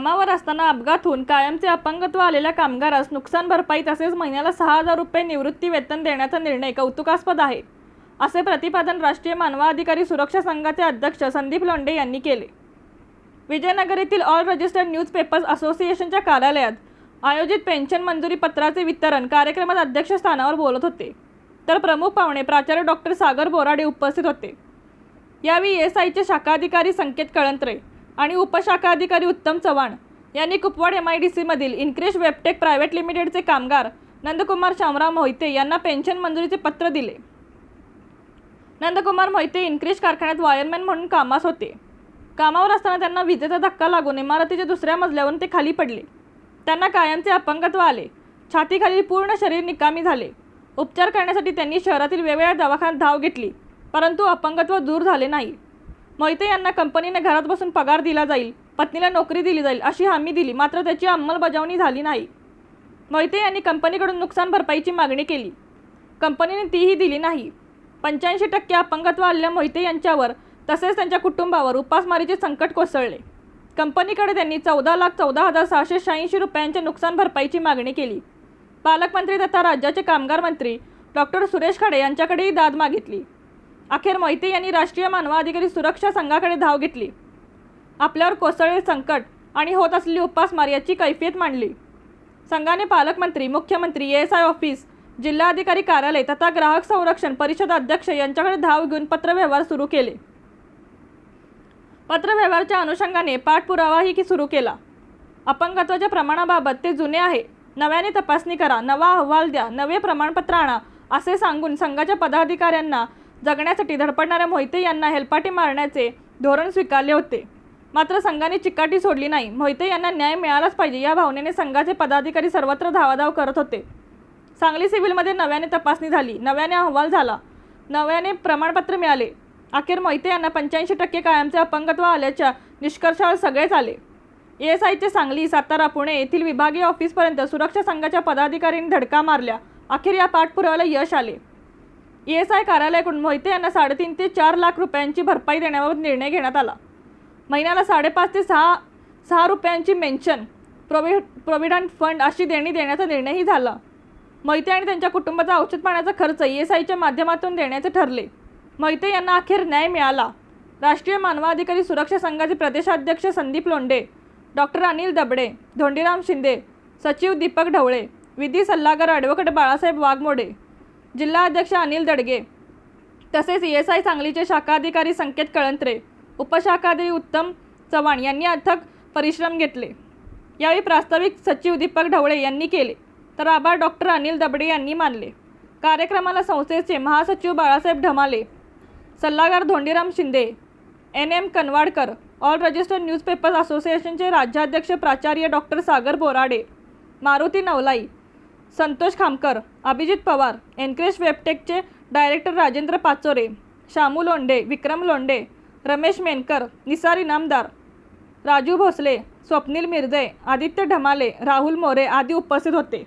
कामावर असताना अपघात होऊन कायमचे अपंगत्व आलेल्या कामगारास नुकसान भरपाई तसेच महिन्याला सहा हजार रुपये निवृत्ती वेतन देण्याचा निर्णय कौतुकास्पद आहे असे प्रतिपादन राष्ट्रीय मानवाधिकारी सुरक्षा संघाचे अध्यक्ष संदीप लोंढे यांनी केले. विजयनगर येथील ऑल रजिस्टर्ड न्यूजपेपर्स असोसिएशनच्या कार्यालयात आयोजित पेन्शन मंजुरी पत्राचे वितरण कार्यक्रमात अध्यक्षस्थानावर बोलत होते. तर प्रमुख पाहुणे प्राचार्य डॉक्टर सागर बोराडे उपस्थित होते. यावेळी एस आयचे शाखाधिकारी संकेत कळंत्रे आणि उपशाखा अधिकारी उत्तम चव्हाण यांनी कुपवाड एम आय डी सीमधील इन्क्रेश वेबटेक प्रायव्हेट लिमिटेडचे कामगार नंदकुमार शामराव मोहिते यांना पेन्शन मंजुरीचे पत्र दिले. नंदकुमार मोहिते इन्क्रेश कारखान्यात वायरमॅन म्हणून कामास होते. कामावर असताना त्यांना विजेचा धक्का लागून इमारतीच्या दुसऱ्या मजल्यावरून ते खाली पडले. त्यांना कायमचे अपंगत्व आले. छातीखालील पूर्ण शरीर निकामी झाले. उपचार करण्यासाठी त्यांनी शहरातील वेगवेगळ्या दवाखान्यात धाव घेतली परंतु अपंगत्व दूर झाले नाही. मोहिते यांना कंपनीने घरात बसून पगार दिला जाईल पत्नीला नोकरी दिली जाईल अशी हमी दिली मात्र त्याची अंमलबजावणी झाली नाही. मोहिते यांनी कंपनीकडून नुकसान भरपाईची मागणी केली. कंपनीने तीही दिली नाही. पंच्याऐंशी टक्के अपंगत्व आलेल्या मोहिते यांच्यावर तसेच त्यांच्या कुटुंबावर उपासमारीचे संकट कोसळले. कंपनीकडे त्यांनी चौदा लाख चौदा हजार सहाशे शहाऐंशी रुपयांच्या नुकसान भरपाईची मागणी केली. पालकमंत्री तथा राज्याचे कामगार मंत्री डॉक्टर सुरेश खाडे यांच्याकडेही दाद मागितली. अखेर मोहिते यांनी राष्ट्रीय मानवाधिकारी सुरक्षा संघाकडे धाव घेतली. आपल्यावर कोसळले संकट आणि होत असलेली उपासमार याची कैफियत मांडली. संघाने पालकमंत्री मुख्यमंत्री एस आय ऑफिस जिल्हाधिकारी कार्यालय तथा ग्राहक संरक्षण परिषद अध्यक्ष यांच्याकडे धाव घेऊन पत्रव्यवहार सुरू केले. पत्रव्यवहाराच्या अनुषंगाने पाठपुरावाही की सुरू केला. अपंगत्वाच्या प्रमाणाबाबत ते जुने आहे. नव्याने तपासणी करा नवा अहवाल द्या नवे प्रमाणपत्र आणा असे सांगून संघाच्या पदाधिकाऱ्यांना जगण्यासाठी धडपडणाऱ्या मोहिते यांना हेलपाटे मारण्याचे धोरण स्वीकारले होते. मात्र संघाने चिकाटी सोडली नाही. मोहिते यांना न्याय मिळालाच पाहिजे या भावनेने संघाचे पदाधिकारी सर्वत्र धावाधाव करत होते. सांगली सिव्हिलमध्ये नव्याने तपासणी झाली. नव्याने अहवाल झाला. नव्याने प्रमाणपत्र मिळाले. अखेर मोहिते यांना पंच्याऐंशी टक्के कायमचे अपंगत्व आल्याच्या निष्कर्षावर सगळेच आले. एस आयचे सांगली सातारा पुणे येथील विभागीय ऑफिसपर्यंत सुरक्षा संघाच्या पदाधिकाऱ्यांनी धडका मारल्या. अखेर या पाठपुराव्याला यश आले. एस आय कार्यालयाकडून मोहिते यांना साडेतीन ते चार लाख रुपयांची भरपाई देण्याबाबत निर्णय घेण्यात आला. महिन्याला साडेपाच ते सहा सहा रुपयांची मेन्शन प्रोवि प्रोव्हिडंट फंड अशी देणी देण्याचा निर्णयही झाला. मोहिते आणि त्यांच्या कुटुंबाचा औषध पाण्याचा खर्च ई एस आयच्या माध्यमातून देण्याचे ठरले. मोहिते यांना अखेर न्याय मिळाला. राष्ट्रीय मानवाधिकारी सुरक्षा संघाचे प्रदेशाध्यक्ष संदीप लोंढे डॉक्टर अनिल दबडे धोंडीराम शिंदे सचिव दीपक ढवळे विधी सल्लागार ॲडव्होकेट बाळासाहेब वाघमोडे जिल्हाध्यक्ष अनिल दडगे तसेच ई एस आय सांगलीचे शाखाधिकारी संकेत कळंत्रे उपशाखाधिकारी उत्तम चव्हाण यांनी अथक परिश्रम घेतले. यावेळी प्रास्ताविक सचिव दीपक ढवळे यांनी केले तर आभार डॉक्टर अनिल दबडे यांनी मानले. कार्यक्रमाला संस्थेचे महासचिव बाळासाहेब ढमाले सल्लागार Dhondiram Shinde N M Kanwadkar all registered newspapers असोसिएशनचे राज्याध्यक्ष प्राचार्य डॉक्टर सागर बोराडे मारुती नवलाई संतोष खामकर अभिजित पवार एनक्रेश वेबटेकचे डायरेक्टर राजेंद्र पाचोरे शामू लोंडे विक्रम लोंडे रमेश मेनकर निसार इनामदार राजू भोसले स्वप्नील मिर्जे आदित्य ढमाले राहुल मोरे आदी उपस्थित होते.